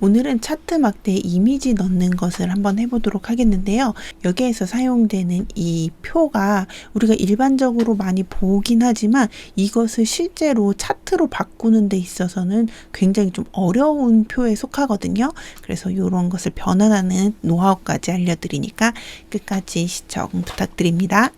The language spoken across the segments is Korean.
오늘은 차트 막대에 이미지 넣는 것을 한번 해보도록 하겠는데요. 여기에서 사용되는 이 표가 우리가 일반적으로 많이 보긴 하지만 이것을 실제로 차트로 바꾸는 데 있어서는 굉장히 좀 어려운 표에 속하거든요. 그래서 이런 것을 변환하는 노하우까지 알려드리니까 끝까지 시청 부탁드립니다.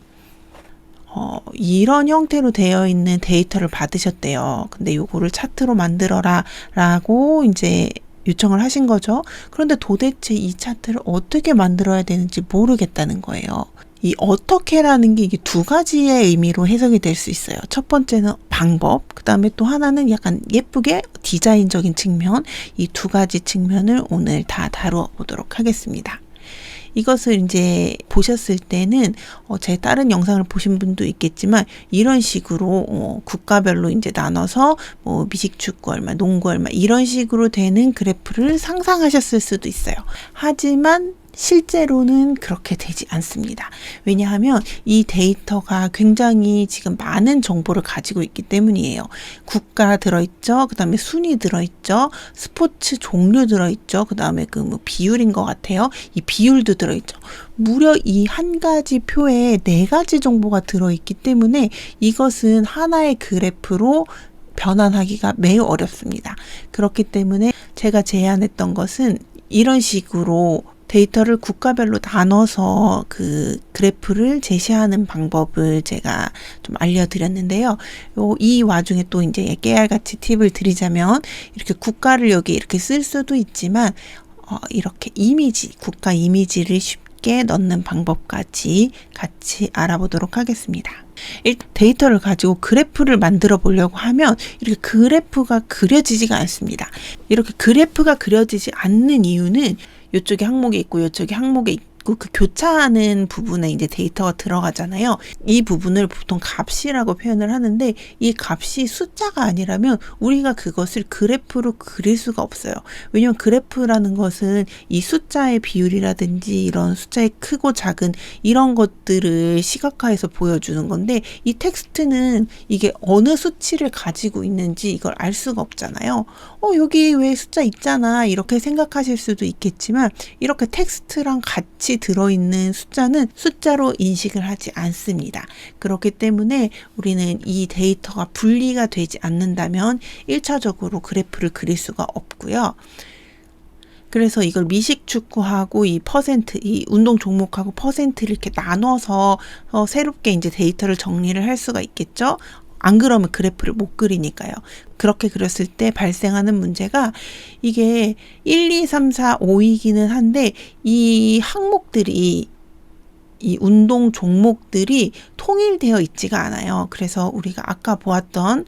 어, 이런 형태로 되어 있는 데이터를 받으셨대요. 근데 요거를 차트로 만들어라 라고 이제 요청을 하신 거죠. 그런데 도대체 이 차트를 어떻게 만들어야 되는지 모르겠다는 거예요. 이 어떻게라는 게 이게 두 가지의 의미로 해석이 될 수 있어요. 첫 번째는 방법, 그 다음에 또 하나는 약간 예쁘게 디자인적인 측면, 이 두 가지 측면을 오늘 다 다루어 보도록 하겠습니다. 이것을 이제 보셨을 때는 어, 제 다른 영상을 보신 분도 있겠지만 이런 식으로 어, 국가별로 이제 나눠서 뭐 미식축구 얼마, 농구 얼마 이런 식으로 되는 그래프를 상상하셨을 수도 있어요. 하지만 실제로는 그렇게 되지 않습니다. 왜냐하면 이 데이터가 굉장히 지금 많은 정보를 가지고 있기 때문이에요. 국가 들어있죠. 그 다음에 순위 들어있죠. 스포츠 종류 들어있죠. 그 다음에 그 뭐 비율인 것 같아요. 이 비율도 들어있죠. 무려 이 한 가지 표에 네 가지 정보가 들어있기 때문에 이것은 하나의 그래프로 변환하기가 매우 어렵습니다. 그렇기 때문에 제가 제안했던 것은 이런 식으로 데이터를 국가별로 나눠서 그 그래프를 제시하는 방법을 제가 좀 알려드렸는데요. 요, 이 와중에 또 이제 깨알같이 팁을 드리자면 이렇게 국가를 여기 이렇게 쓸 수도 있지만 어, 이렇게 이미지, 국가 이미지를 쉽게 넣는 방법까지 같이 알아보도록 하겠습니다. 일단 데이터를 가지고 그래프를 만들어 보려고 하면 이렇게 그래프가 그려지지가 않습니다. 이렇게 그래프가 그려지지 않는 이유는 이쪽에 항목이 있고 이쪽에 항목이 있고 그 교차하는 부분에 이제 데이터가 들어가잖아요. 이 부분을 보통 값이라고 표현을 하는데 이 값이 숫자가 아니라면 우리가 그것을 그래프로 그릴 수가 없어요. 왜냐면 그래프라는 것은 이 숫자의 비율이라든지 이런 숫자의 크고 작은 이런 것들을 시각화해서 보여주는 건데 이 텍스트는 이게 어느 수치를 가지고 있는지 이걸 알 수가 없잖아요. 어, 여기 왜 숫자 있잖아. 이렇게 생각하실 수도 있겠지만 이렇게 텍스트랑 같이 들어있는 숫자는 숫자로 인식을 하지 않습니다. 그렇기 때문에 우리는 이 데이터가 분리가 되지 않는다면 1차적으로 그래프를 그릴 수가 없고요. 그래서 이걸 미식 축구하고 이 퍼센트, 이 운동 종목하고 퍼센트를 이렇게 나눠서 어, 새롭게 이제 데이터를 정리를 할 수가 있겠죠. 안 그러면 그래프를 못 그리니까요. 그렇게 그렸을 때 발생하는 문제가 이게 1, 2, 3, 4, 5이기는 한데 이 항목들이 이 운동 종목들이 통일되어 있지가 않아요. 그래서 우리가 아까 보았던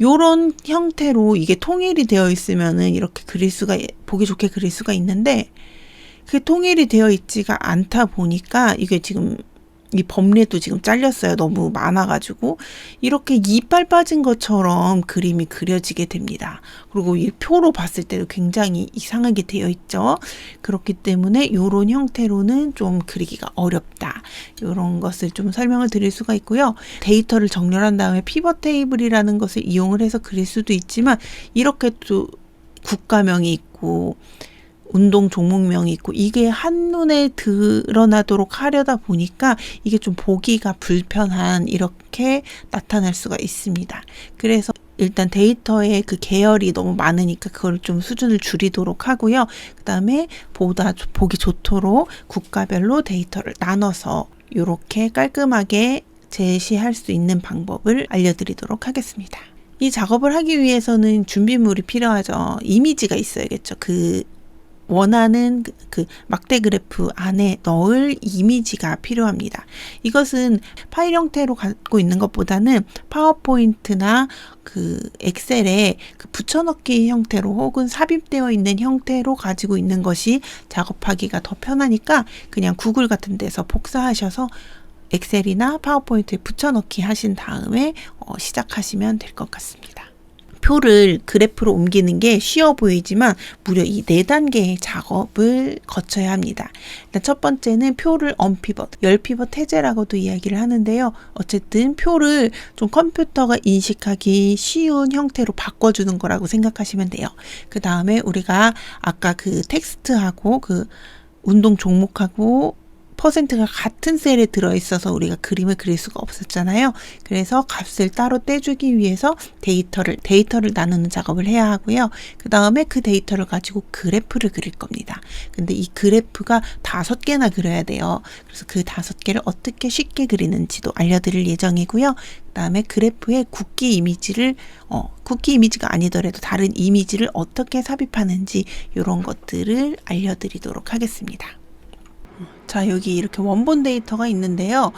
요런 형태로 이게 통일이 되어 있으면은 이렇게 그릴 수가 보기 좋게 그릴 수가 있는데 그게 통일이 되어 있지가 않다 보니까 이게 지금 이 범례도 지금 잘렸어요. 너무 많아가지고 이렇게 이빨 빠진 것처럼 그림이 그려지게 됩니다. 그리고 이 표로 봤을 때도 굉장히 이상하게 되어 있죠. 그렇기 때문에 이런 형태로는 좀 그리기가 어렵다. 이런 것을 좀 설명을 드릴 수가 있고요. 데이터를 정렬한 다음에 피벗 테이블이라는 것을 이용을 해서 그릴 수도 있지만 이렇게 또 국가명이 있고 운동 종목명이 있고 이게 한눈에 드러나도록 하려다 보니까 이게 좀 보기가 불편한 이렇게 나타날 수가 있습니다. 그래서 일단 데이터의 그 계열이 너무 많으니까 그걸 좀 수준을 줄이도록 하고요. 그 다음에 보다 보기 좋도록 국가별로 데이터를 나눠서 이렇게 깔끔하게 제시할 수 있는 방법을 알려드리도록 하겠습니다. 이 작업을 하기 위해서는 준비물이 필요하죠. 이미지가 있어야겠죠. 그 원하는 그, 그 막대 그래프 안에 넣을 이미지가 필요합니다. 이것은 파일 형태로 갖고 있는 것보다는 파워포인트나 그 엑셀에 그 붙여넣기 형태로 혹은 삽입되어 있는 형태로 가지고 있는 것이 작업하기가 더 편하니까 그냥 구글 같은 데서 복사하셔서 엑셀이나 파워포인트에 붙여넣기 하신 다음에 어, 시작하시면 될 것 같습니다. 표를 그래프로 옮기는 게 쉬워 보이지만 무려 이 네 단계의 작업을 거쳐야 합니다. 일단 첫 번째는 표를 언피벗, 열피벗 해제라고도 이야기를 하는데요. 어쨌든 표를 좀 컴퓨터가 인식하기 쉬운 형태로 바꿔주는 거라고 생각하시면 돼요. 그 다음에 우리가 아까 그 텍스트하고 그 운동 종목하고 퍼센트가 같은 셀에 들어있어서 우리가 그림을 그릴 수가 없었잖아요. 그래서 값을 따로 떼주기 위해서 데이터를, 데이터를 나누는 작업을 해야 하고요. 그 다음에 그 데이터를 가지고 그래프를 그릴 겁니다. 근데 이 그래프가 다섯 개나 그려야 돼요. 그래서 그 다섯 개를 어떻게 쉽게 그리는지도 알려드릴 예정이고요. 그 다음에 그래프에 쿠키 이미지를, 어, 쿠키 이미지가 아니더라도 다른 이미지를 어떻게 삽입하는지 이런 것들을 알려드리도록 하겠습니다. 자, 여기 이렇게 원본 데이터가 있는데요.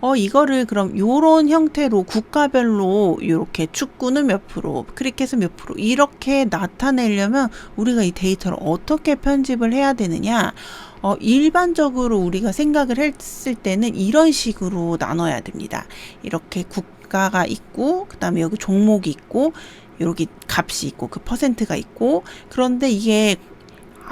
어, 이거를 그럼 요런 형태로 국가별로 이렇게 축구는 몇 프로, 크리켓은 몇 프로 이렇게 나타내려면 우리가 이 데이터를 어떻게 편집을 해야 되느냐? 어, 일반적으로 우리가 생각을 했을 때는 이런 식으로 나눠야 됩니다. 이렇게 국가가 있고, 그 다음에 여기 종목이 있고, 여기 값이 있고, 그 퍼센트가 있고, 그런데 이게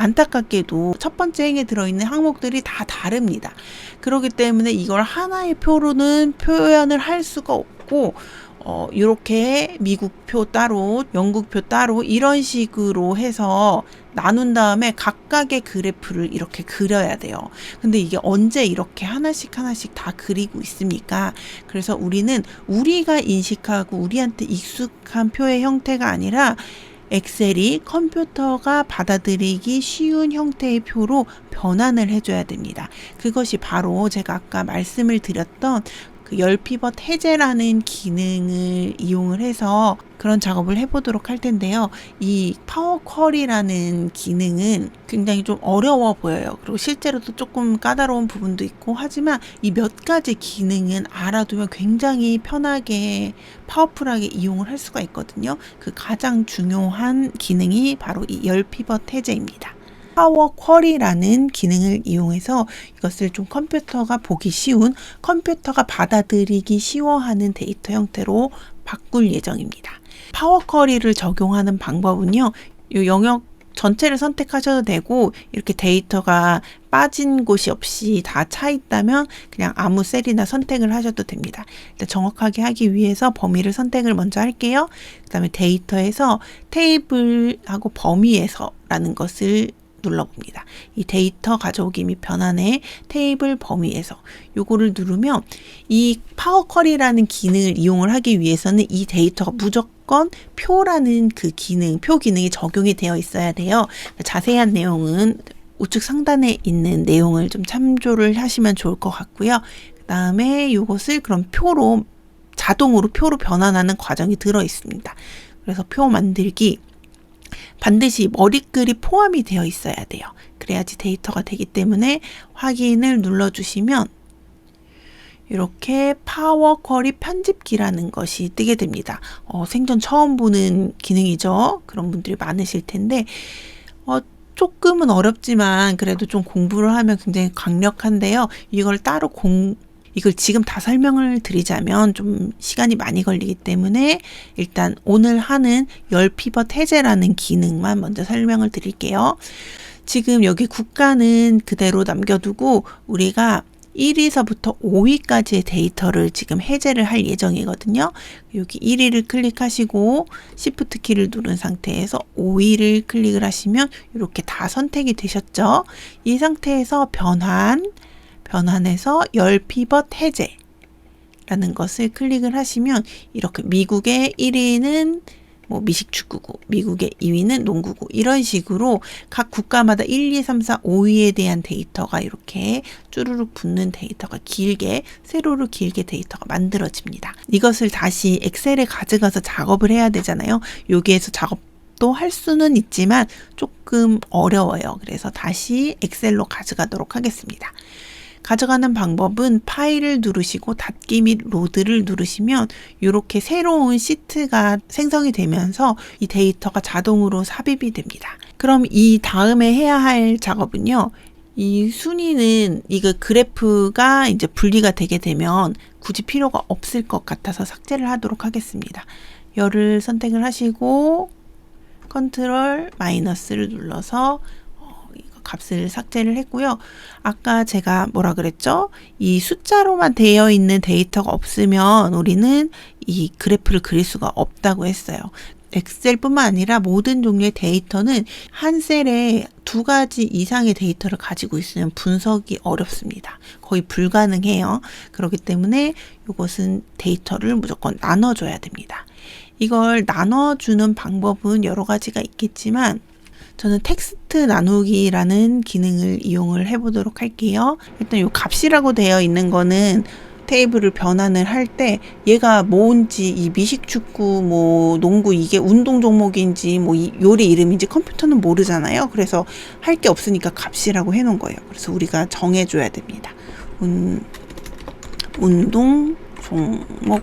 안타깝게도 첫 번째 행에 들어있는 항목들이 다 다릅니다. 그렇기 때문에 이걸 하나의 표로는 표현을 할 수가 없고 어, 이렇게 미국 표 따로, 영국 표 따로 이런 식으로 해서 나눈 다음에 각각의 그래프를 이렇게 그려야 돼요. 근데 이게 언제 이렇게 하나씩 하나씩 다 그리고 있습니까? 그래서 우리는 우리가 인식하고 우리한테 익숙한 표의 형태가 아니라 엑셀이 컴퓨터가 받아들이기 쉬운 형태의 표로 변환을 해줘야 됩니다. 그것이 바로 제가 아까 말씀을 드렸던 그 열피벗 해제라는 기능을 이용을 해서 그런 작업을 해보도록 할 텐데요. 이 파워 쿼리라는 기능은 굉장히 좀 어려워 보여요. 그리고 실제로도 조금 까다로운 부분도 있고 하지만 이 몇 가지 기능은 알아두면 굉장히 편하게 파워풀하게 이용을 할 수가 있거든요. 그 가장 중요한 기능이 바로 이 열피벗 해제입니다. 파워 쿼리라는 기능을 이용해서 이것을 좀 컴퓨터가 보기 쉬운 컴퓨터가 받아들이기 쉬워하는 데이터 형태로 바꿀 예정입니다. 파워 쿼리를 적용하는 방법은요. 이 영역 전체를 선택하셔도 되고 이렇게 데이터가 빠진 곳이 없이 다 차 있다면 그냥 아무 셀이나 선택을 하셔도 됩니다. 일단 정확하게 하기 위해서 범위를 선택을 먼저 할게요. 그 다음에 데이터에서 테이블하고 범위에서라는 것을 눌러봅니다. 이 데이터 가져오기 및 변환의 테이블 범위에서 요거를 누르면 이 파워 쿼리라는 기능을 이용을 하기 위해서는 이 데이터가 무조건 표라는 그 기능, 표 기능이 적용이 되어 있어야 돼요. 자세한 내용은 우측 상단에 있는 내용을 좀 참조를 하시면 좋을 것 같고요. 그 다음에 이것을 그럼 표로 자동으로 표로 변환하는 과정이 들어 있습니다. 그래서 표 만들기 반드시 머리글이 포함이 되어 있어야 돼요. 그래야지 데이터가 되기 때문에 확인을 눌러주시면 이렇게 파워 쿼리 편집기라는 것이 뜨게 됩니다. 어, 생전 처음 보는 기능이죠. 그런 분들이 많으실 텐데, 어, 조금은 어렵지만 그래도 좀 공부를 하면 굉장히 강력한데요. 이걸 따로 공, 이걸 지금 다 설명을 드리자면 좀 시간이 많이 걸리기 때문에 일단 오늘 하는 열 피벗 해제라는 기능만 먼저 설명을 드릴게요. 지금 여기 국가는 그대로 남겨두고 우리가 1위서부터 5위까지의 데이터를 지금 해제를 할 예정이거든요. 여기 1위를 클릭하시고 Shift 키를 누른 상태에서 5위를 클릭을 하시면 이렇게 다 선택이 되셨죠. 이 상태에서 변환, 변환해서 열 피벗 해제 라는 것을 클릭을 하시면 이렇게 미국의 1위는 뭐 미식 축구구, 미국의 2위는 농구구 이런 식으로 각 국가마다 1, 2, 3, 4, 5위에 대한 데이터가 이렇게 쭈루룩 붙는 데이터가 길게 세로로 길게 데이터가 만들어집니다. 이것을 다시 엑셀에 가져가서 작업을 해야 되잖아요. 여기에서 작업 도할 수는 있지만 조금 어려워요. 그래서 다시 엑셀로 가져가도록 하겠습니다. 가져가는 방법은 파일을 누르시고 닫기 및 로드를 누르시면 이렇게 새로운 시트가 생성이 되면서 이 데이터가 자동으로 삽입이 됩니다. 그럼 이 다음에 해야 할 작업은요. 이 순위는 이거 그래프가 이제 분리가 되게 되면 굳이 필요가 없을 것 같아서 삭제를 하도록 하겠습니다. 열을 선택을 하시고 컨트롤 마이너스를 눌러서 값을 삭제를 했고요. 아까 제가 뭐라 그랬죠? 이 숫자로만 되어 있는 데이터가 없으면 우리는 이 그래프를 그릴 수가 없다고 했어요. 엑셀뿐만 아니라 모든 종류의 데이터는 한 셀에 두 가지 이상의 데이터를 가지고 있으면 분석이 어렵습니다. 거의 불가능해요. 그렇기 때문에 이것은 데이터를 무조건 나눠줘야 됩니다. 이걸 나눠주는 방법은 여러 가지가 있겠지만 저는 텍스트 나누기라는 기능을 이용을 해보도록 할게요. 일단 이 값이라고 되어 있는 거는 테이블을 변환을 할 때 얘가 뭔지 이 미식축구 뭐 농구 이게 운동 종목인지 뭐 요리 이름인지 컴퓨터는 모르잖아요. 그래서 할 게 없으니까 값이라고 해 놓은 거예요. 그래서 우리가 정해 줘야 됩니다. 운, 운동 종목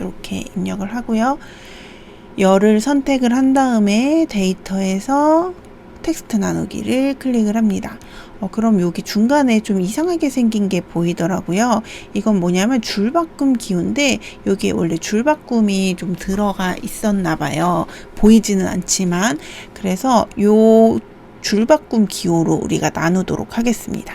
이렇게 입력을 하고요. 열을 선택을 한 다음에 데이터에서 텍스트 나누기를 클릭을 합니다. 어, 그럼 여기 중간에 좀 이상하게 생긴 게 보이더라고요. 이건 뭐냐면 줄바꿈 기호인데 여기에 원래 줄바꿈이 좀 들어가 있었나 봐요. 보이지는 않지만 그래서 요 줄바꿈 기호로 우리가 나누도록 하겠습니다.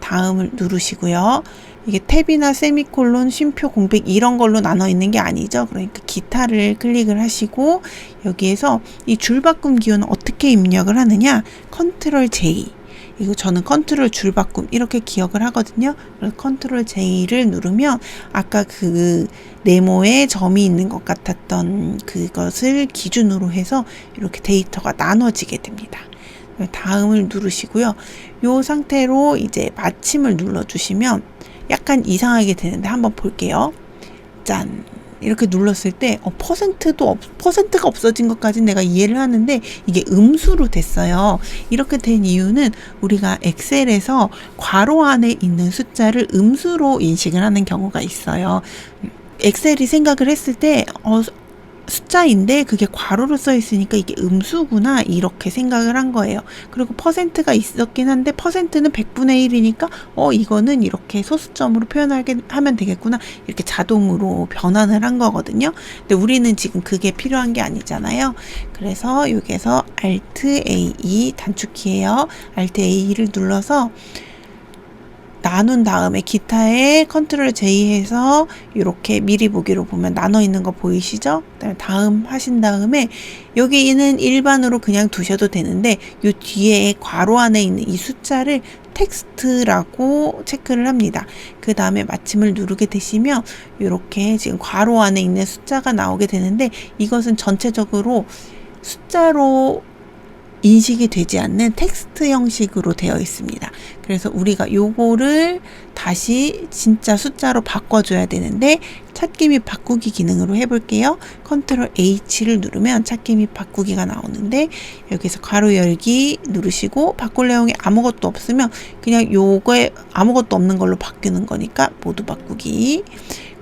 다음을 누르시고요. 이게 탭이나 세미콜론, 쉼표, 공백 이런 걸로 나눠 있는 게 아니죠. 그러니까 기타를 클릭을 하시고 여기에서 이 줄바꿈 기호는 어떻게 입력을 하느냐? 컨트롤 J. 이거 저는 컨트롤 줄바꿈 이렇게 기억을 하거든요. 컨트롤 J를 누르면 아까 그 네모에 점이 있는 것 같았던 그것을 기준으로 해서 이렇게 데이터가 나눠지게 됩니다. 다음을 누르시고요. 이 상태로 이제 마침을 눌러주시면 약간 이상하게 되는데 한번 볼게요. 짠. 이렇게 눌렀을 때 어, 퍼센트도 없, 퍼센트가 없어진 것까지 내가 이해를 하는데 이게 음수로 됐어요. 이렇게 된 이유는 우리가 엑셀에서 괄호 안에 있는 숫자를 음수로 인식을 하는 경우가 있어요. 엑셀이 생각을 했을 때 어, 숫자인데 그게 괄호로 써 있으니까 이게 음수구나 이렇게 생각을 한 거예요. 그리고 퍼센트가 있었긴 한데 퍼센트는 100분의 1이니까 어 이거는 이렇게 소수점으로 표현하게 하면 되겠구나 이렇게 자동으로 변환을 한 거거든요. 근데 우리는 지금 그게 필요한 게 아니잖아요. 그래서 여기에서 Alt A 단축키예요. Alt A를 눌러서 나눈 다음에 기타에 컨트롤 J 해서 이렇게 미리 보기로 보면 나눠 있는 거 보이시죠? 다음 하신 다음에 여기는 일반으로 그냥 두셔도 되는데 이 뒤에 괄호 안에 있는 이 숫자를 텍스트라고 체크를 합니다. 그 다음에 마침을 누르게 되시면 이렇게 지금 괄호 안에 있는 숫자가 나오게 되는데 이것은 전체적으로 숫자로 인식이 되지 않는 텍스트 형식으로 되어 있습니다. 그래서 우리가 요거를 다시 진짜 숫자로 바꿔줘야 되는데 찾기 및 바꾸기 기능으로 해볼게요. 컨트롤 H를 누르면 찾기 및 바꾸기가 나오는데 여기서 가로 열기 누르시고 바꿀 내용이 아무것도 없으면 그냥 요거에 아무것도 없는 걸로 바뀌는 거니까 모두 바꾸기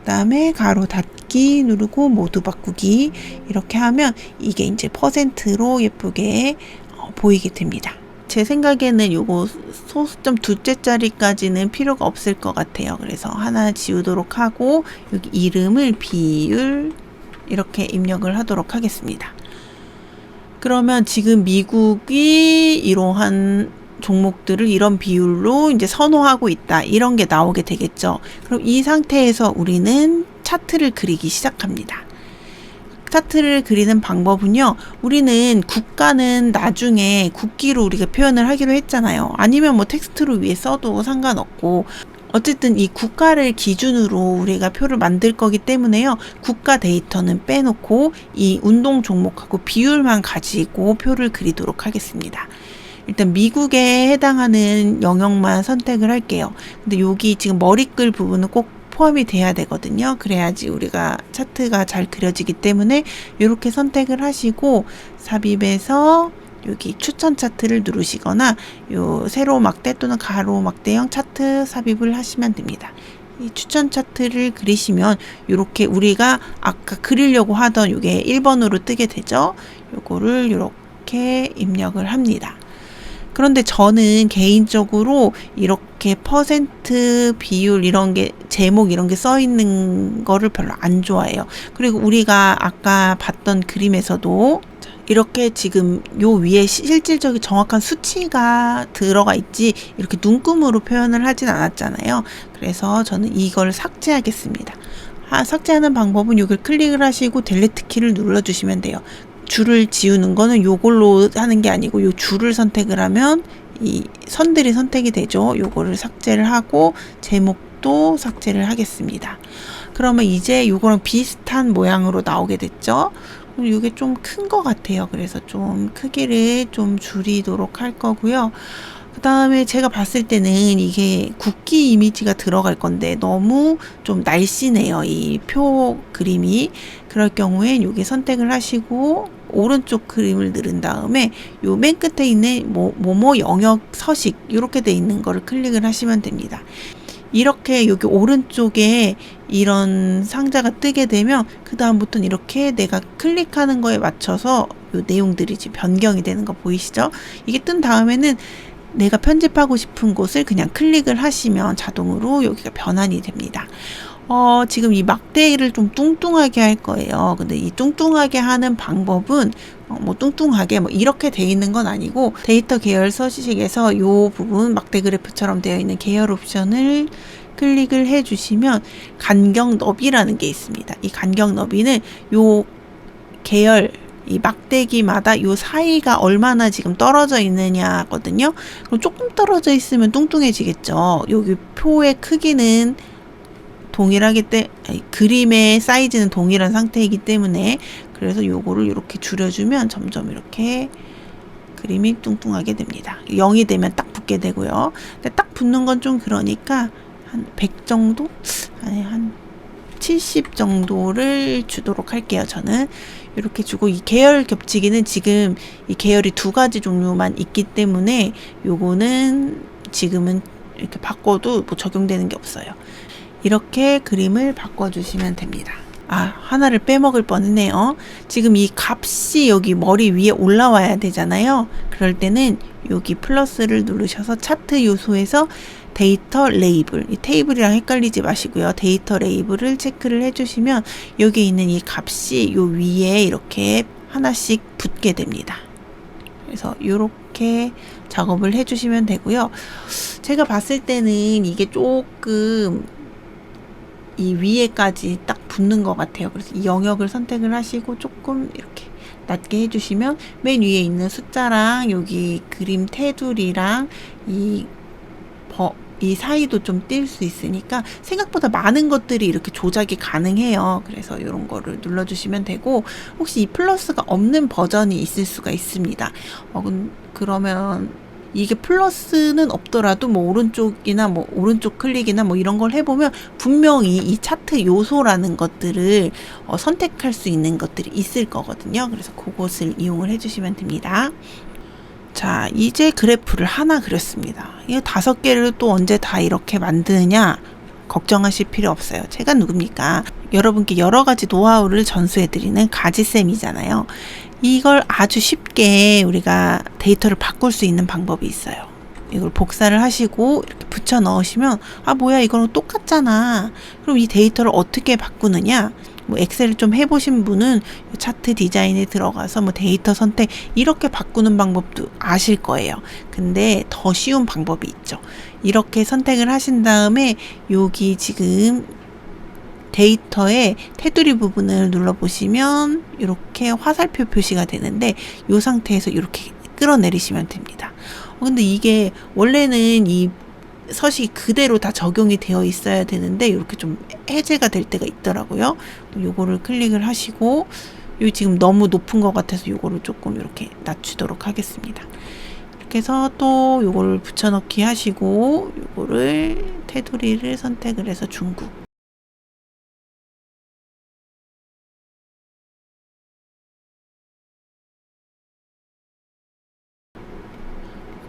그다음에 가로 닫기 누르고 모두 바꾸기 이렇게 하면 이게 이제 퍼센트로 예쁘게 보이게 됩니다. 제 생각에는 요거 소수점 두째 자리까지는 필요가 없을 것 같아요. 그래서 하나 지우도록 하고 여기 이름을 비율 이렇게 입력을 하도록 하겠습니다. 그러면 지금 미국이 이러한 종목들을 이런 비율로 이제 선호하고 있다. 이런 게 나오게 되겠죠. 그럼 이 상태에서 우리는 차트를 그리기 시작합니다. 차트를 그리는 방법은요. 우리는 국가는 나중에 국기로 우리가 표현을 하기로 했잖아요. 아니면 뭐 텍스트로 위에 써도 상관없고 어쨌든 이 국가를 기준으로 우리가 표를 만들 거기 때문에요. 국가 데이터는 빼놓고 이 운동 종목하고 비율만 가지고 표를 그리도록 하겠습니다. 일단 미국에 해당하는 영역만 선택을 할게요. 근데 여기 지금 머리글 부분은 꼭 포함이 돼야 되거든요. 그래야지 우리가 차트가 잘 그려지기 때문에 이렇게 선택을 하시고 삽입해서 여기 추천 차트를 누르시거나 요 세로 막대 또는 가로 막대형 차트 삽입을 하시면 됩니다. 이 추천 차트를 그리시면 이렇게 우리가 아까 그리려고 하던 이게 1번으로 뜨게 되죠. 요거를 이렇게 입력을 합니다. 그런데 저는 개인적으로 이렇게 퍼센트 비율 이런 게 제목 이런 게 써 있는 거를 별로 안 좋아해요. 그리고 우리가 아까 봤던 그림에서도 이렇게 지금 요 위에 실질적인 정확한 수치가 들어가 있지 이렇게 눈금으로 표현을 하진 않았잖아요. 그래서 저는 이걸 삭제하겠습니다. 아, 삭제하는 방법은 여기를 클릭을 하시고 델리트 키를 눌러주시면 돼요. 줄을 지우는 거는 요걸로 하는 게 아니고 요 줄을 선택을 하면 이 선들이 선택이 되죠. 요거를 삭제를 하고 제목도 삭제를 하겠습니다. 그러면 이제 요거랑 비슷한 모양으로 나오게 됐죠. 이게 좀 큰 것 같아요. 그래서 좀 크기를 좀 줄이도록 할 거고요. 그 다음에 제가 봤을 때는 이게 국기 이미지가 들어갈 건데 너무 좀 날씬해요. 이 표 그림이. 그럴 경우엔 여기 선택을 하시고 오른쪽 그림을 누른 다음에 요 맨 끝에 있는 뭐, 뭐뭐 영역 서식 이렇게 돼 있는 거를 클릭을 하시면 됩니다. 이렇게 여기 오른쪽에 이런 상자가 뜨게 되면 그 다음부터는 이렇게 내가 클릭하는 거에 맞춰서 요 내용들이 지금 변경이 되는 거 보이시죠? 이게 뜬 다음에는 내가 편집하고 싶은 곳을 그냥 클릭을 하시면 자동으로 여기가 변환이 됩니다. 어, 지금 이 막대기를 좀 뚱뚱하게 할 거예요. 근데 이 뚱뚱하게 하는 방법은 어, 뭐 뚱뚱하게 뭐 이렇게 돼 있는 건 아니고 데이터 계열 서식에서 이 부분 막대 그래프처럼 되어 있는 계열 옵션을 클릭을 해 주시면 간격 너비라는 게 있습니다. 이 간격 너비는 요 계열 이 막대기마다 요 사이가 얼마나 지금 떨어져 있느냐거든요. 그럼 조금 떨어져 있으면 뚱뚱해지겠죠. 여기 표의 크기는 동일하기 때 그림의 사이즈는 동일한 상태이기 때문에 그래서 요거를 이렇게 줄여주면 점점 이렇게 그림이 뚱뚱하게 됩니다. 0이 되면 딱 붙게 되고요. 근데 딱 붙는 건 좀 그러니까 한 100 정도? 아니 한 70 정도를 주도록 할게요. 저는 이렇게 주고 이 계열 겹치기는 지금 이 계열이 두 가지 종류만 있기 때문에 요거는 지금은 이렇게 바꿔도 뭐 적용되는 게 없어요. 이렇게 그림을 바꿔주시면 됩니다. 아, 하나를 빼먹을 뻔했네요. 지금 이 값이 여기 머리 위에 올라와야 되잖아요. 그럴 때는 여기 플러스를 누르셔서 차트 요소에서 데이터 레이블, 이 테이블이랑 헷갈리지 마시고요. 데이터 레이블을 체크를 해주시면 여기 있는 이 값이 요 위에 이렇게 하나씩 붙게 됩니다. 그래서 이렇게 작업을 해주시면 되고요. 제가 봤을 때는 이게 조금 이 위에까지 딱 붙는 것 같아요. 그래서 이 영역을 선택을 하시고 조금 이렇게 낮게 해주시면 맨 위에 있는 숫자랑 여기 그림 테두리랑 이 버, 이 사이도 좀뛸수 있으니까 생각보다 많은 것들이 이렇게 조작이 가능해요. 그래서 이런 거를 눌러주시면 되고 혹시 이 플러스가 없는 버전이 있을 수가 있습니다. 어, 그러면 이게 플러스는 없더라도 뭐 오른쪽이나 뭐 오른쪽 클릭이나 뭐 이런 걸 해보면 분명히 이 차트 요소라는 것들을 어, 선택할 수 있는 것들이 있을 거거든요. 그래서 그것을 이용을 해주시면 됩니다. 자, 이제 그래프를 하나 그렸습니다. 이 다섯 개를 또 언제 다 이렇게 만드느냐? 걱정하실 필요 없어요. 제가 누굽니까? 여러분께 여러 가지 노하우를 전수해드리는 가지쌤이잖아요. 이걸 아주 쉽게 우리가 데이터를 바꿀 수 있는 방법이 있어요. 이걸 복사를 하시고 이렇게 붙여 넣으시면 아 뭐야 이거랑 똑같잖아. 그럼 이 데이터를 어떻게 바꾸느냐? 뭐 엑셀을 좀 해보신 분은 차트 디자인에 들어가서 뭐 데이터 선택 이렇게 바꾸는 방법도 아실 거예요. 근데 더 쉬운 방법이 있죠. 이렇게 선택을 하신 다음에 여기 지금 데이터의 테두리 부분을 눌러보시면 이렇게 화살표 표시가 되는데 이 상태에서 이렇게 끌어내리시면 됩니다. 어, 근데 이게 원래는 이 서식이 그대로 다 적용이 되어 있어야 되는데 이렇게 좀 해제가 될 때가 있더라고요. 요거를 클릭을 하시고 요 지금 너무 높은 것 같아서 요거를 조금 이렇게 낮추도록 하겠습니다. 이렇게 해서 또 요거를 붙여넣기 하시고 요거를 테두리를 선택을 해서 중국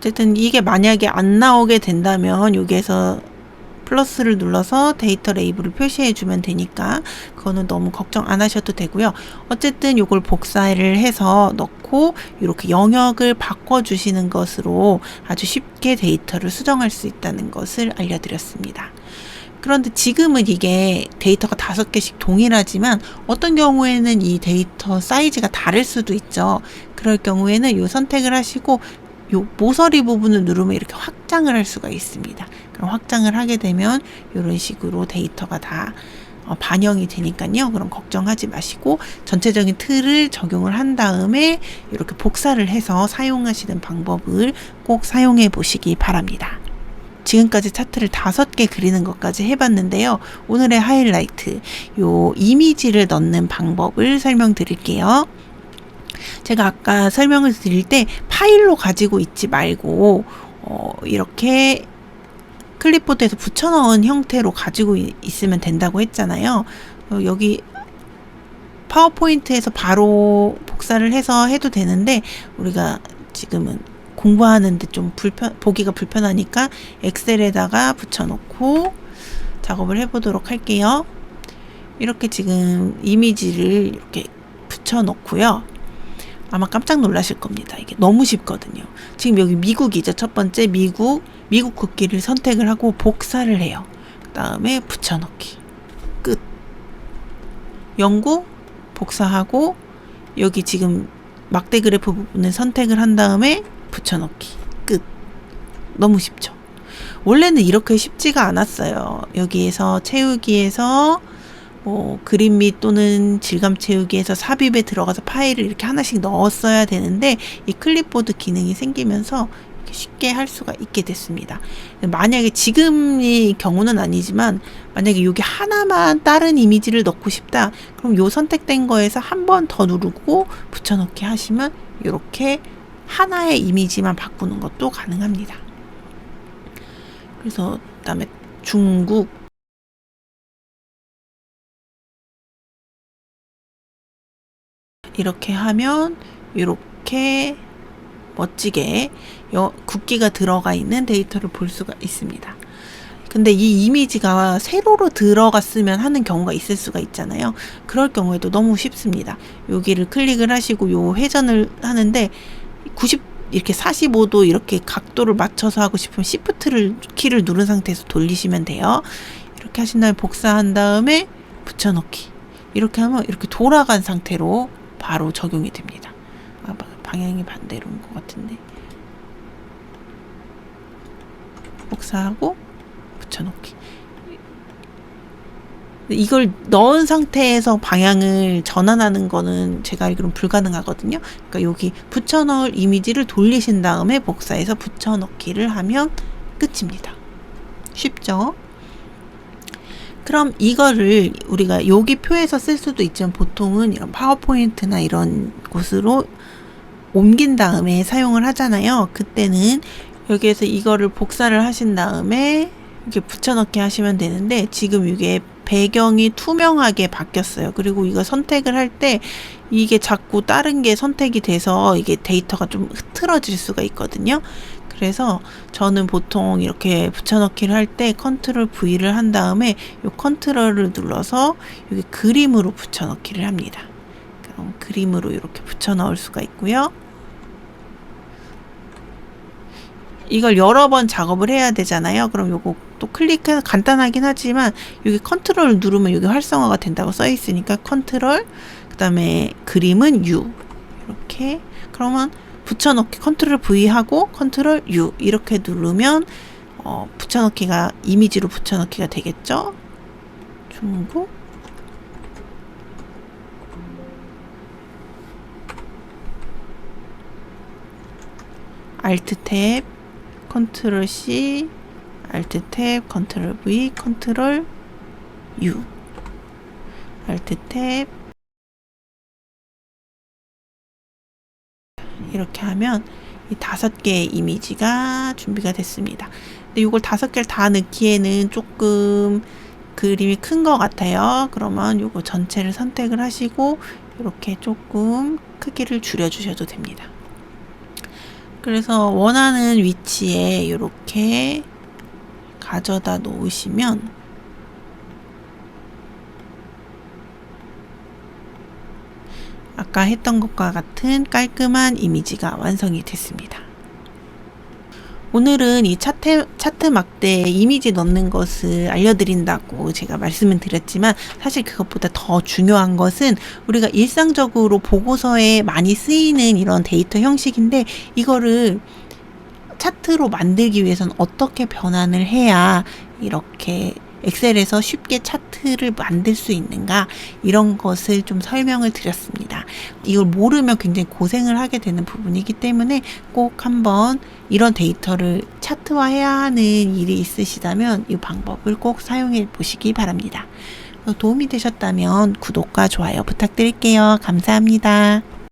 어쨌든 이게 만약에 안 나오게 된다면 여기에서 플러스를 눌러서 데이터 레이블을 표시해 주면 되니까 그거는 너무 걱정 안 하셔도 되고요. 어쨌든 요걸 복사를 해서 넣고 이렇게 영역을 바꿔 주시는 것으로 아주 쉽게 데이터를 수정할 수 있다는 것을 알려드렸습니다. 그런데 지금은 이게 데이터가 다섯 개씩 동일하지만 어떤 경우에는 이 데이터 사이즈가 다를 수도 있죠. 그럴 경우에는 요 선택을 하시고 요 모서리 부분을 누르면 이렇게 확장을 할 수가 있습니다. 그럼 확장을 하게 되면 이런 식으로 데이터가 다 어, 반영이 되니까요. 그럼 걱정하지 마시고 전체적인 틀을 적용을 한 다음에 이렇게 복사를 해서 사용하시는 방법을 꼭 사용해 보시기 바랍니다. 지금까지 차트를 다섯 개 그리는 것까지 해봤는데요. 오늘의 하이라이트, 요 이미지를 넣는 방법을 설명드릴게요. 제가 아까 설명을 드릴 때 파일로 가지고 있지 말고, 어, 이렇게 클립보드에서 붙여넣은 형태로 가지고 있으면 된다고 했잖아요. 어, 여기 파워포인트에서 바로 복사를 해서 해도 되는데, 우리가 지금은 공부하는데 좀 불편, 보기가 불편하니까 엑셀에다가 붙여놓고 작업을 해보도록 할게요. 이렇게 지금 이미지를 이렇게 붙여놓고요. 아마 깜짝 놀라실 겁니다. 이게 너무 쉽거든요. 지금 여기 미국이죠. 첫 번째 미국, 미국 국기를 선택을 하고 복사를 해요. 그 다음에 붙여넣기. 끝. 영국 복사하고 여기 지금 막대 그래프 부분을 선택을 한 다음에 붙여넣기. 끝. 너무 쉽죠. 원래는 이렇게 쉽지가 않았어요. 여기에서 채우기에서 뭐 그림 및 또는 질감 채우기에서 삽입에 들어가서 파일을 이렇게 하나씩 넣었어야 되는데 이 클립보드 기능이 생기면서 쉽게 할 수가 있게 됐습니다. 만약에 지금의 경우는 아니지만 만약에 여기 하나만 다른 이미지를 넣고 싶다. 그럼 요 선택된 거에서 한 번 더 누르고 붙여넣기 하시면 이렇게 하나의 이미지만 바꾸는 것도 가능합니다. 그래서 그다음에 중국 이렇게 하면 이렇게 멋지게 국기가 들어가 있는 데이터를 볼 수가 있습니다. 근데 이 이미지가 세로로 들어갔으면 하는 경우가 있을 수가 있잖아요. 그럴 경우에도 너무 쉽습니다. 여기를 클릭을 하시고 요 회전을 하는데 90 이렇게 45도 이렇게 각도를 맞춰서 하고 싶으면 시프트를 키를 누른 상태에서 돌리시면 돼요. 이렇게 하신 다음에 복사한 다음에 붙여넣기. 이렇게 하면 이렇게 돌아간 상태로 바로 적용이 됩니다. 아, 방향이 반대로인 것 같은데. 복사하고 붙여넣기. 이걸 넣은 상태에서 방향을 전환하는 거는 제가 알기로는 불가능하거든요. 그러니까 여기 붙여넣을 이미지를 돌리신 다음에 복사해서 붙여넣기를 하면 끝입니다. 쉽죠? 그럼 이거를 우리가 여기 표에서 쓸 수도 있지만 보통은 이런 파워포인트나 이런 곳으로 옮긴 다음에 사용을 하잖아요. 그때는 여기에서 이거를 복사를 하신 다음에 이렇게 붙여넣기 하시면 되는데 지금 이게 배경이 투명하게 바뀌었어요. 그리고 이거 선택을 할 때 이게 자꾸 다른 게 선택이 돼서 이게 데이터가 좀 흐트러질 수가 있거든요. 그래서 저는 보통 이렇게 붙여넣기를 할 때 컨트롤 V를 한 다음에 이 컨트롤을 눌러서 여기 그림으로 붙여넣기를 합니다. 그럼 그림으로 이렇게 붙여넣을 수가 있고요. 이걸 여러 번 작업을 해야 되잖아요. 그럼 요거 또 클릭해서 간단하긴 하지만 여기 컨트롤 누르면 여기 활성화가 된다고 써 있으니까 컨트롤 그다음에 그림은 U 이렇게 그러면 붙여넣기 컨트롤 V 하고 컨트롤 U 이렇게 누르면 어, 붙여넣기가 이미지로 붙여넣기가 되겠죠. 중국 알트 탭 컨트롤 C 알트 탭 컨트롤 V 컨트롤 U 알트 탭 이렇게 하면 이 다섯 개의 이미지가 준비가 됐습니다. 근데 이걸 다섯 개를 다 넣기에는 조금 그림이 큰 것 같아요. 그러면 이거 전체를 선택을 하시고 이렇게 조금 크기를 줄여 주셔도 됩니다. 그래서 원하는 위치에 이렇게 가져다 놓으시면 아까 했던 것과 같은 깔끔한 이미지가 완성이 됐습니다. 오늘은 이 차트, 차트 막대에 이미지 넣는 것을 알려드린다고 제가 말씀을 드렸지만 사실 그것보다 더 중요한 것은 우리가 일상적으로 보고서에 많이 쓰이는 이런 데이터 형식인데 이거를 차트로 만들기 위해서는 어떻게 변환을 해야 이렇게 엑셀에서 쉽게 차트를 만들 수 있는가 이런 것을 좀 설명을 드렸습니다. 이걸 모르면 굉장히 고생을 하게 되는 부분이기 때문에 꼭 한번 이런 데이터를 차트화해야 하는 일이 있으시다면 이 방법을 꼭 사용해 보시기 바랍니다. 도움이 되셨다면 구독과 좋아요 부탁드릴게요. 감사합니다.